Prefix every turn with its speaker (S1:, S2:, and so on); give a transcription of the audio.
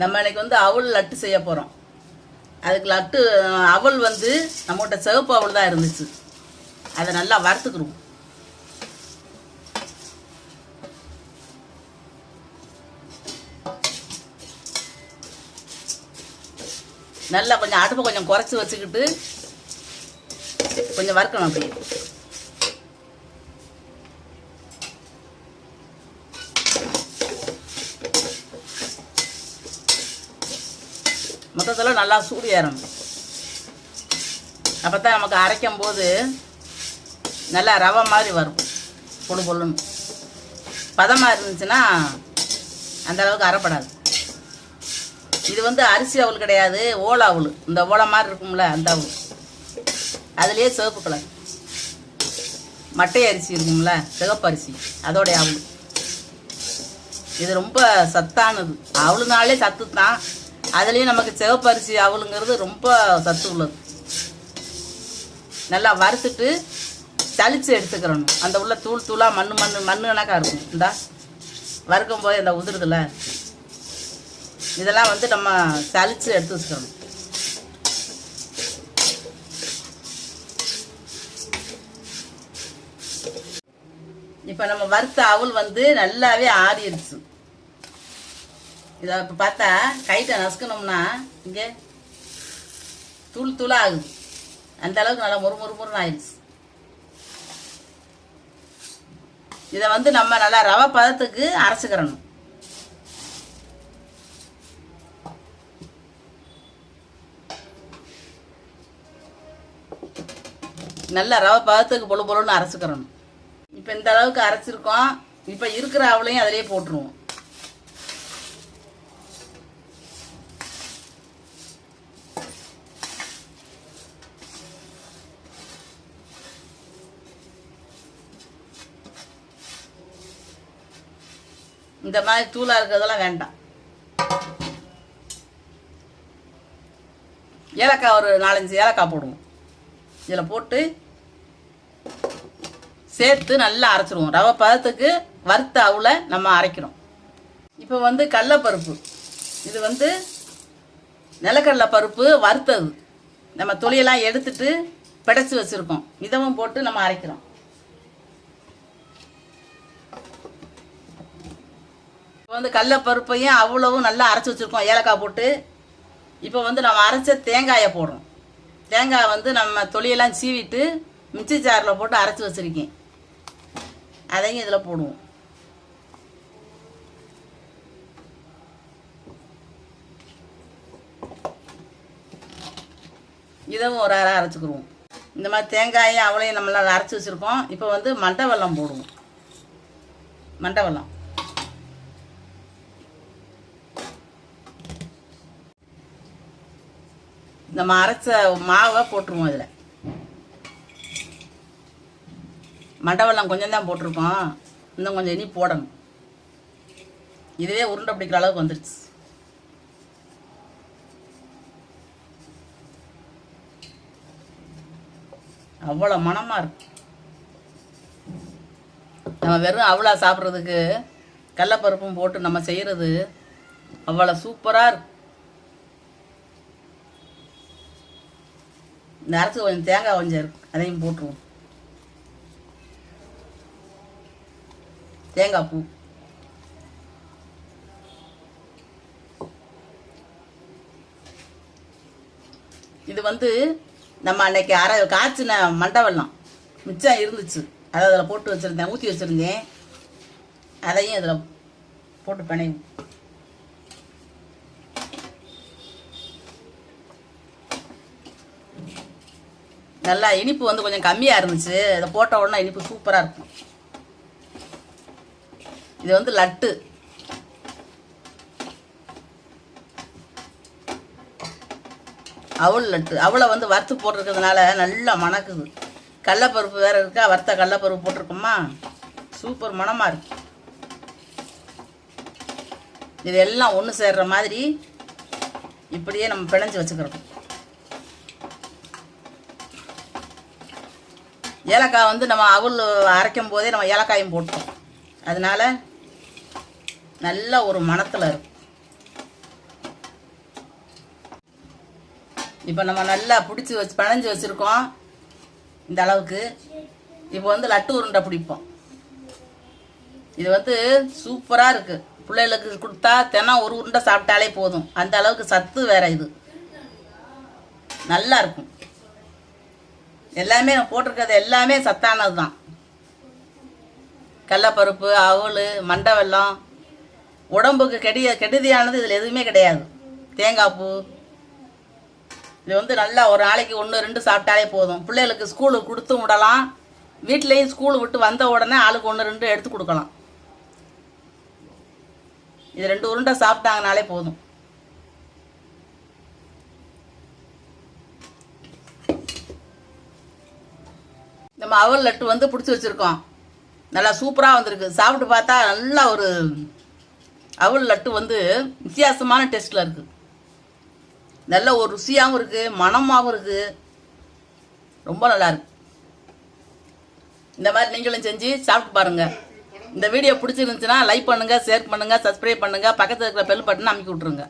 S1: நம்ம இன்னைக்கு வந்து அவள் லட்டு செய்ய போகிறோம் அதுக்கு லட்டு அவல் வந்து நம்மகிட்ட சிவப்பு அவள் தான் இருந்துச்சு. அதை நல்லா வறுத்துக்கிடுவோம். நல்லா கொஞ்சம் அடுப்பை கொஞ்சம் குறைச்சி வச்சுக்கிட்டு கொஞ்சம் வறுக்கணும் அப்படியே. மொத்தத்தில் நல்லா சூடு ஏறணும். அப்போ தான் நமக்கு அரைக்கும் போது நல்லா ரவை மாதிரி வரும். பொழு பொழுன்னு பதமாக இருந்துச்சுன்னா அந்த அளவுக்கு அரைப்படாது. இது வந்து அரிசி அவள் கிடையாது ஓலை அவள். இந்த ஓலை மாதிரி இருக்கும்ல அந்த அவள். அதுலேயே சிவப்பு கலர். மட்டை அரிசி இருக்கும்ல சிவப்பு அரிசி அதோடைய அவள். இது ரொம்ப சத்தானது. அவளுனாலே சத்து தான். அதுலேயும் நமக்கு சிவப்பரிசி அவளுங்கிறது ரொம்ப சத்து உள்ளது. நல்லா வறுத்துட்டு சளிச்சு எடுத்துக்கிறணும். அந்த உள்ள தூள் தூளாக மண் மண் மண்ணு கணக்காக இருக்கும். இந்தா வறுக்கும் போது இந்த உதிருதுல. இதெல்லாம் வந்து நம்ம சளிச்சு எடுத்து வச்சுக்கணும். இப்போ நம்ம வறுத்த அவல் வந்து நல்லாவே ஆறிடுச்சு. இதை இப்போ பார்த்தா கைட்டை நசுக்கணும்னா இங்கே தூள் தூளாக. ஆகுது அந்த அளவுக்கு நல்லா மொறு மொறு மொறுன்னு ஆயிடுச்சு. இதை வந்து நம்ம நல்லா ரவை பதத்துக்கு அரைச்சிக்கிறணும். நல்லா ரவை பதத்துக்கு பொழு பொழுன்னு அரைச்சிக்கிறணும். இப்போ இந்த அளவுக்கு அரைச்சிருக்கோம். இப்போ இருக்கிற அவளையும் அதிலே போட்டுருவோம். இந்த மாதிரி தூளாக இருக்கிறதெல்லாம் வேண்டாம். ஏலக்காய் ஒரு நாலஞ்சு ஏலக்காய் போடுவோம். இதில் போட்டு சேர்த்து நல்லா அரைச்சிடுவோம் ரவை பதத்துக்கு வறுத்த அவுல நம்ம அரைக்கிறோம். இப்போ வந்து கடலப்பருப்பு. இது வந்து நிலக்கடலை பருப்பு வறுத்தது. நம்ம துளியெல்லாம் எடுத்துட்டு பிடைச்சி வச்சுருக்கோம். இதவும் போட்டு நம்ம அரைக்கிறோம். இப்போ வந்து கடலப்பருப்பையும் அவ்வளவும் நல்லா அரைச்சி வச்சுருக்கோம். ஏலக்காய் போட்டு. இப்போ வந்து நம்ம அரைச்ச தேங்காயை போடுறோம். தேங்காய் வந்து நம்ம தொலியெல்லாம் சீவிட்டு மிக்சி ஜாரில் போட்டு அரைச்சி வச்சுருக்கேன். அதையும் இதில் போடுவோம். இதவும் ஒரு அரை அரைச்சிக்கிடுவோம் இந்த மாதிரி தேங்காயும் அவளையும் நம்மளால் அரைச்சி வச்சுருக்கோம். இப்போ வந்து மண்டை வெள்ளம் போடுவோம். மண்டை வெள்ளம் நம்ம அரைச்ச மாவை போட்டுருவோம் இதில். மண்டவெல்லாம் கொஞ்சம் தான் போட்டிருக்கோம். இன்னும் கொஞ்சம் இனி போடணும். இதுவே உருண்டை பிடிக்கிற அளவுக்கு வந்துருச்சு. அவ்வளோ மணமாக இருக்கு. நம்ம வெறும் அவ்வளோ சாப்பிட்றதுக்கு கடலப்பருப்பும் போட்டு நம்ம செய்கிறது அவ்வளோ சூப்பராக இருக்கு. இந்த அரைச்சி கொஞ்சம் தேங்காய் கொஞ்சம் இருக்கும். அதையும் போட்டுருவோம். தேங்காய் பூ. இது வந்து நம்ம அன்னைக்கு அரை காய்ச்சின மண்டை வெள்ளம். மிச்சம் இருந்துச்சு. அதை அதில் போட்டு வச்சுருந்தேன் ஊற்றி வச்சுருந்தேன். அதையும் இதில் போட்டு பிணையும் நல்லா இனிப்பு வந்து கொஞ்சம் கம்மியாக இருந்துச்சு. இதை போட்ட உடனே இனிப்பு சூப்பராக இருக்கும். இது வந்து லட்டு. அவள் லட்டு. அவளை வந்து வறுத்து போட்டிருக்கிறதுனால நல்லா மணக்குது. கடலப்பருப்பு வேற இருக்கா? வறுத்த கடலப்பருப்பு போட்டிருக்கோமா? சூப்பர் மணமாக இருக்கு. இது எல்லாம் ஒன்று சேர்ற மாதிரி இப்படியே நம்ம பிணைஞ்சு வச்சுக்கிறோம். ஏலக்காய் வந்து நம்ம அவல் அரைக்கும் போதே நம்ம ஏலக்காயும் போட்டோம் அதனால நல்ல ஒரு மணத்தில் இருக்கும். இப்போ நம்ம நல்லா பிடிச்சி வச்சு பிணைஞ்சு வச்சுருக்கோம் இந்த அளவுக்கு. இப்போ வந்து லட்டு உருண்டை பிடிப்போம். இது வந்து சூப்பராக இருக்குது பிள்ளைகளுக்கு கொடுத்தா தினம் ஒரு உருண்டை சாப்பிட்டாலே போதும். அந்த அளவுக்கு சத்து வேற இது. நல்லா இருக்கும். எல்லாமே நான் போட்டிருக்கிறது எல்லாமே சத்தானது தான். கடலப்பருப்பு அவல் மண்டை வெல்லம். உடம்புக்கு கெடிய கெடுதியானது இதில் எதுவுமே கிடையாது. தேங்காய் பூ. இது வந்து நல்லா ஒரு நாளைக்கு ஒன்று ரெண்டு சாப்பிட்டாலே போதும். பிள்ளைகளுக்கு ஸ்கூலுக்கு கொடுத்து விடலாம். வீட்லேயும் ஸ்கூல் விட்டு வந்த உடனே ஆளுக்கு ஒன்று ரெண்டு எடுத்து கொடுக்கலாம். இது ரெண்டு உருண்டை சாப்பிட்டாங்கனாலே போதும். நம்ம அவல் லட்டு வந்து பிடிச்சி வச்சுருக்கோம். நல்லா சூப்பராக வந்திருக்கு. சாப்பிட்டு பார்த்தா நல்லா ஒரு அவல் லட்டு வந்து வித்தியாசமான டேஸ்ட்டில் இருக்குது நல்ல ஒரு ருசியாகவும் இருக்குது மனமாகவும் இருக்குது ரொம்ப நல்லா இருக்கு. இந்த மாதிரி நீங்களும் செஞ்சு சாப்பிட்டு பாருங்கள் இந்த வீடியோ பிடிச்சிருந்துச்சுன்னா லைக் பண்ணுங்கள் ஷேர் பண்ணுங்கள் சப்ஸ்கிரைப் பண்ணுங்கள் பக்கத்தில் இருக்கிற பெல் பட்டன் அமைக்கி விட்ருங்க